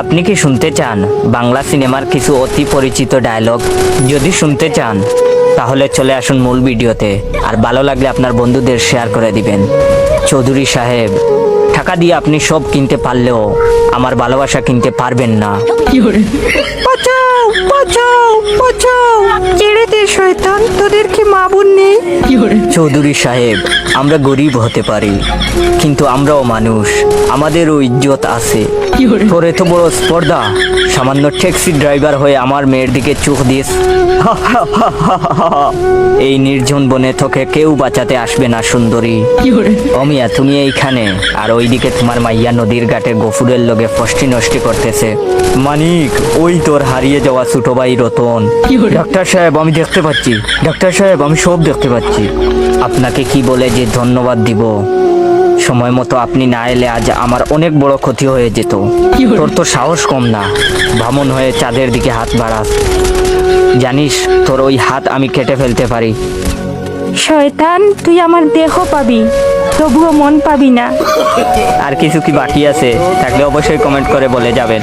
আপনি কি শুনতে চান? বাংলা সিনেমার কিছু অতি পরিচিত ডায়লগ যদি শুনতে চান তাহলে চলে আসুন মূল ভিডিওতে। আর ভালো লাগলে আপনার বন্ধুদের শেয়ার করে দিবেন। চৌধুরী সাহেব টাকা দিয়ে আপনি সব কিনতে পারলেও আমার ভালোবাসা কিনতে পারবেন না। বাঁচাও বাঁচাও বাঁচাও। ছেড়ে দে শয়তান তোদের কি মা বোন নেই? চৌধুরী সাহেব আমরা গরিব হতে পারি কিন্তু আমরাও মানুষ আমাদেরও ইজ্জত আছে। তোর এত বড় স্পর্ধা? সামান্য ট্যাক্সি ড্রাইভার হয়ে আমার মেয়ের দিকে চোখ দিস। এই নির্জন বনে তোকে কেউ বাঁচাতে আসবে না সুন্দরী। অমিয়া তুমি এইখানে। আর ওইদিকে তোমার মাইয়া নদীর ঘাটে গফুরের লগে ফষ্টি নষ্টি করতেছে। মানিক ওই তোর হারিয়ে যাওয়া ছোট ভাই রতন। ডাক্তার সাহেব আমি দেখতে পাচ্ছি। ডাক্তার সাহেব আমি সব দেখতে পাচ্ছি। আপনাকে কি বলে যে ধন্যবাদ দিব? সময় মতো আপনি না এলে আজ আমার অনেক বড় ক্ষতি হয়ে যেত। তোর তো সাহস কম না। ভামন হয়ে চাঁদের দিকে হাত বাড়াস। জানিস তোর ওই হাত আমি কেটে ফেলতে পারি। শয়তান তুই আমার দেহ পাবি তবুও মন পাবি না। আর কিছু কি বাকি আছে? থাকলে অবশ্যই কমেন্ট করে বলে যাবেন।